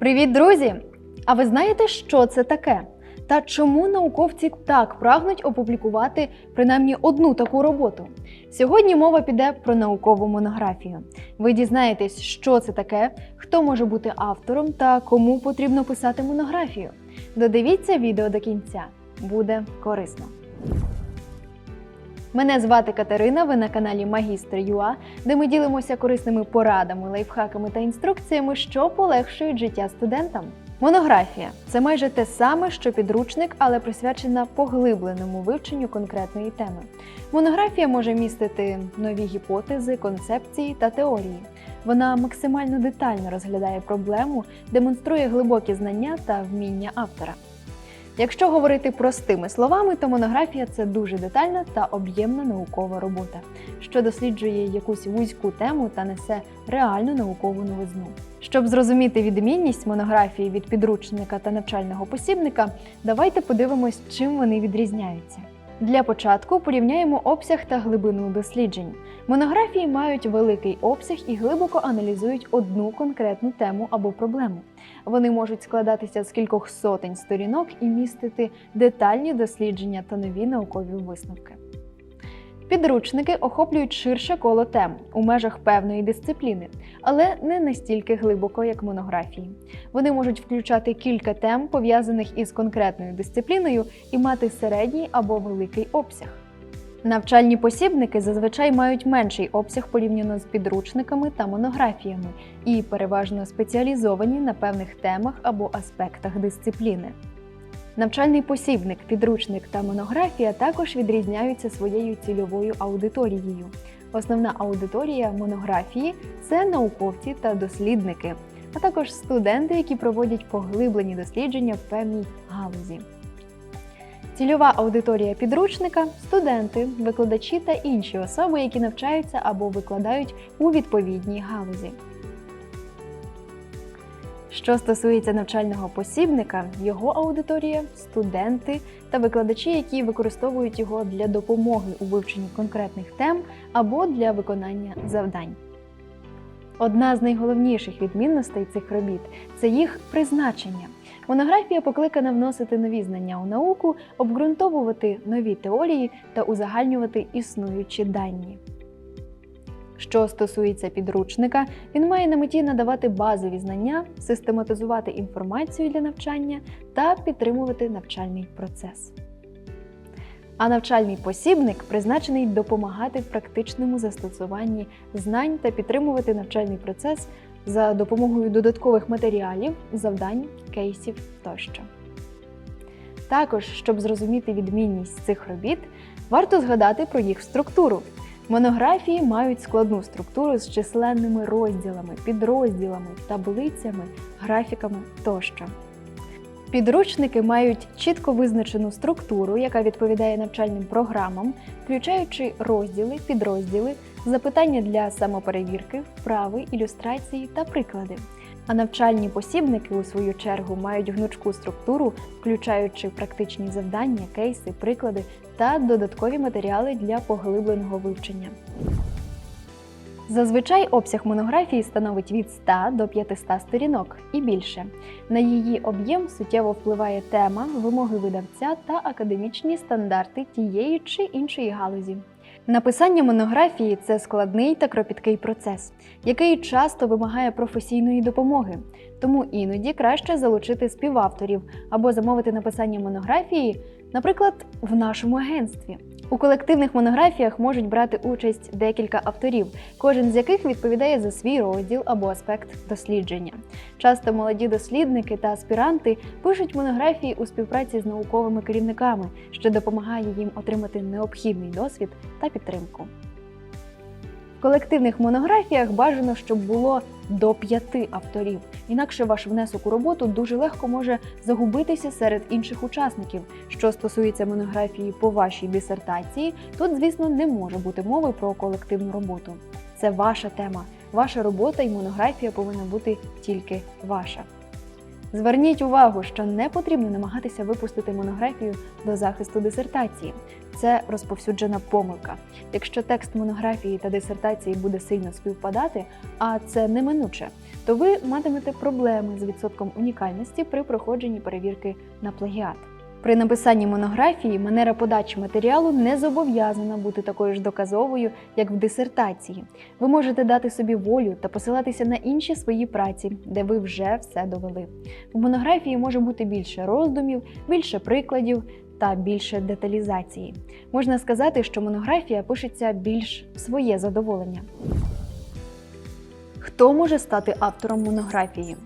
Привіт, друзі! А ви знаєте, що це таке? Та чому науковці так прагнуть опублікувати принаймні одну таку роботу? Сьогодні мова піде про наукову монографію. Ви дізнаєтесь, що це таке, хто може бути автором та кому потрібно писати монографію. Додивіться відео до кінця, буде корисно. Мене звати Катерина. Ви на каналі Магістр ЮА, де ми ділимося корисними порадами, лайфхаками та інструкціями, що полегшують життя студентам. Монографія це майже те саме, що підручник, але присвячена поглибленому вивченню конкретної теми. Монографія може містити нові гіпотези, концепції та теорії. Вона максимально детально розглядає проблему, демонструє глибокі знання та вміння автора. Якщо говорити простими словами, то монографія це дуже детальна та об'ємна наукова робота, що досліджує якусь вузьку тему та несе реальну наукову новизну. Щоб зрозуміти відмінність монографії від підручника та навчального посібника, давайте подивимось, чим вони відрізняються. Для початку порівняємо обсяг та глибину досліджень. Монографії мають великий обсяг і глибоко аналізують одну конкретну тему або проблему. Вони можуть складатися з кількох сотень сторінок і містити детальні дослідження та нові наукові висновки. Підручники охоплюють ширше коло тем у межах певної дисципліни, але не настільки глибоко, як монографії. Вони можуть включати кілька тем, пов'язаних із конкретною дисципліною, і мати середній або великий обсяг. Навчальні посібники зазвичай мають менший обсяг порівняно з підручниками та монографіями і переважно спеціалізовані на певних темах або аспектах дисципліни. Навчальний посібник, підручник та монографія також відрізняються своєю цільовою аудиторією. Основна аудиторія монографії це науковці та дослідники, а також студенти, які проводять поглиблені дослідження в певній галузі. Цільова аудиторія підручника студенти, викладачі та інші особи, які навчаються або викладають у відповідній галузі. Що стосується навчального посібника, його аудиторія студенти та викладачі, які використовують його для допомоги у вивченні конкретних тем або для виконання завдань. Одна з найголовніших відмінностей цих робіт це їх призначення. Монографія покликана вносити нові знання у науку, обґрунтовувати нові теорії та узагальнювати існуючі дані. Що стосується підручника, він має на меті надавати базові знання, систематизувати інформацію для навчання та підтримувати навчальний процес. А навчальний посібник призначений допомагати в практичному застосуванні знань та підтримувати навчальний процес за допомогою додаткових матеріалів, завдань, кейсів тощо. Також, щоб зрозуміти відмінність цих робіт, варто згадати про їх структуру. Монографії мають складну структуру з численними розділами, підрозділами, таблицями, графіками тощо. Підручники мають чітко визначену структуру, яка відповідає навчальним програмам, включаючи розділи, підрозділи, запитання для самоперевірки, вправи, ілюстрації та приклади. А навчальні посібники, у свою чергу, мають гнучку структуру, включаючи практичні завдання, кейси, приклади та додаткові матеріали для поглибленого вивчення. Зазвичай обсяг монографії становить від 100 до 500 сторінок і більше. На її об'єм суттєво впливає тема, вимоги видавця та академічні стандарти тієї чи іншої галузі. Написання монографії це складний та кропіткий процес, який часто вимагає професійної допомоги, тому іноді краще залучити співавторів або замовити написання монографії, наприклад, в нашому агентстві. У колективних монографіях можуть брати участь декілька авторів, кожен з яких відповідає за свій розділ або аспект дослідження. Часто молоді дослідники та аспіранти пишуть монографії у співпраці з науковими керівниками, що допомагає їм отримати необхідний досвід та підтримку. Колективних монографіях бажано, щоб було до п'яти авторів, інакше ваш внесок у роботу дуже легко може загубитися серед інших учасників. Що стосується монографії по вашій дисертації, тут, звісно, не може бути мови про колективну роботу. Це ваша тема, ваша робота і монографія повинна бути тільки ваша. Зверніть увагу, що не потрібно намагатися випустити монографію до захисту дисертації. Це розповсюджена помилка. Якщо текст монографії та дисертації буде сильно співпадати, а це неминуче, то ви матимете проблеми з відсотком унікальності при проходженні перевірки на плагіат. При написанні монографії манера подачі матеріалу не зобов'язана бути такою ж доказовою, як в дисертації. Ви можете дати собі волю та посилатися на інші свої праці, де ви вже все довели. В монографії може бути більше роздумів, більше прикладів та більше деталізації. Можна сказати, що монографія пишеться більш в своє задоволення. Хто може стати автором монографії?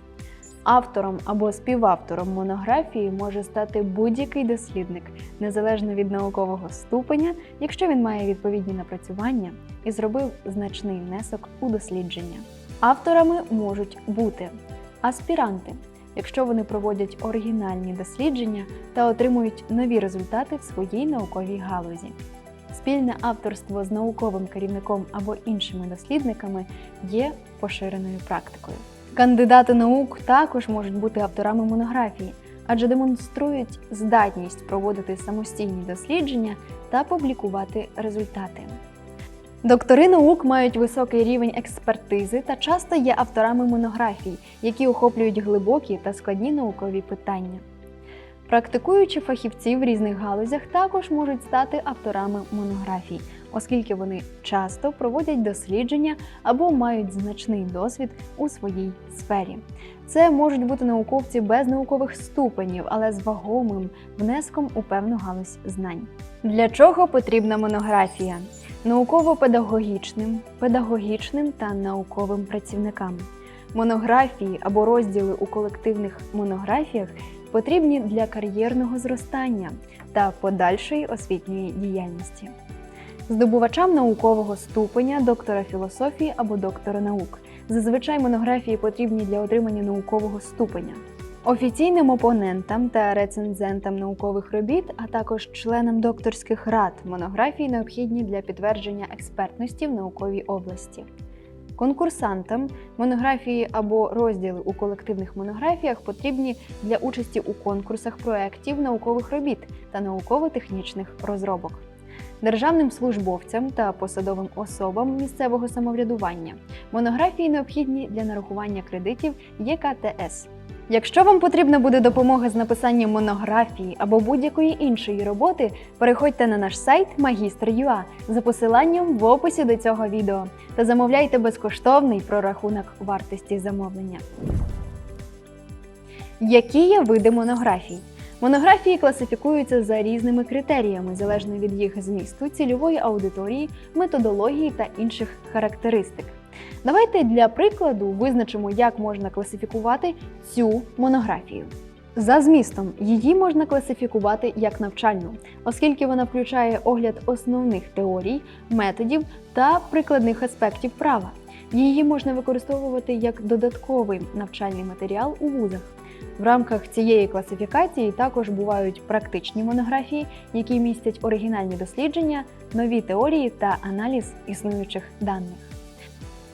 Автором або співавтором монографії може стати будь-який дослідник, незалежно від наукового ступеня, якщо він має відповідні напрацювання і зробив значний внесок у дослідження. Авторами можуть бути аспіранти, якщо вони проводять оригінальні дослідження та отримують нові результати в своїй науковій галузі. Спільне авторство з науковим керівником або іншими дослідниками є поширеною практикою. Кандидати наук також можуть бути авторами монографії, адже демонструють здатність проводити самостійні дослідження та публікувати результати. Доктори наук мають високий рівень експертизи та часто є авторами монографій, які охоплюють глибокі та складні наукові питання. Практикуючі фахівці в різних галузях також можуть стати авторами монографій, оскільки вони часто проводять дослідження або мають значний досвід у своїй сфері. Це можуть бути науковці без наукових ступенів, але з вагомим внеском у певну галузь знань. Для чого потрібна монографія? Науково-педагогічним, педагогічним та науковим працівникам. Монографії або розділи у колективних монографіях потрібні для кар'єрного зростання та подальшої освітньої діяльності. Здобувачам наукового ступеня доктора філософії або доктора наук. Зазвичай монографії потрібні для отримання наукового ступеня. Офіційним опонентам та рецензентам наукових робіт, а також членам докторських рад монографії необхідні для підтвердження експертності в науковій області. Конкурсантам монографії або розділи у колективних монографіях потрібні для участі у конкурсах проєктів наукових робіт та науково-технічних розробок. Державним службовцям та посадовим особам місцевого самоврядування монографії необхідні для нарахування кредитів ЄКТС. Якщо вам потрібна буде допомога з написанням монографії або будь-якої іншої роботи, переходьте на наш сайт Magistr.ua за посиланням в описі до цього відео та замовляйте безкоштовний прорахунок вартості замовлення. Які є види монографій? Монографії класифікуються за різними критеріями, залежно від їх змісту, цільової аудиторії, методології та інших характеристик. Давайте для прикладу визначимо, як можна класифікувати цю монографію. За змістом її можна класифікувати як навчальну, оскільки вона включає огляд основних теорій, методів та прикладних аспектів права. Її можна використовувати як додатковий навчальний матеріал у вузах. В рамках цієї класифікації також бувають практичні монографії, які містять оригінальні дослідження, нові теорії та аналіз існуючих даних.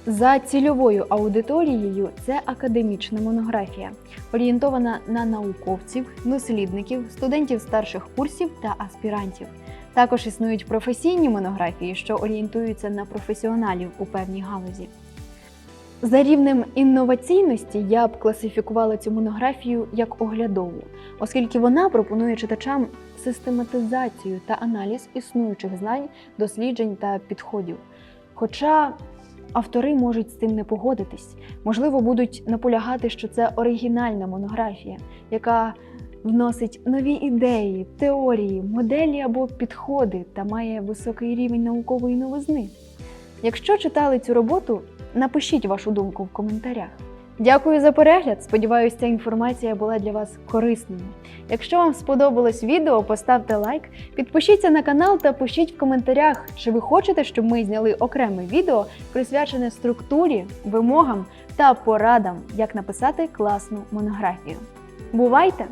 За цільовою аудиторією це академічна монографія, орієнтована на науковців, дослідників, студентів старших курсів та аспірантів. Також існують професійні монографії, що орієнтуються на професіоналів у певній галузі. За рівнем інноваційності я б класифікувала цю монографію як оглядову, оскільки вона пропонує читачам систематизацію та аналіз існуючих знань, досліджень та підходів. Хоча автори можуть з цим не погодитись, можливо, будуть наполягати, що це оригінальна монографія, яка вносить нові ідеї, теорії, моделі або підходи та має високий рівень наукової новизни. Якщо читали цю роботу, напишіть вашу думку в коментарях. Дякую за перегляд. Сподіваюся, ця інформація була для вас корисною. Якщо вам сподобалось відео, поставте лайк, підпишіться на канал та пишіть в коментарях, чи ви хочете, щоб ми зняли окреме відео, присвячене структурі, вимогам та порадам, як написати класну монографію. Бувайте!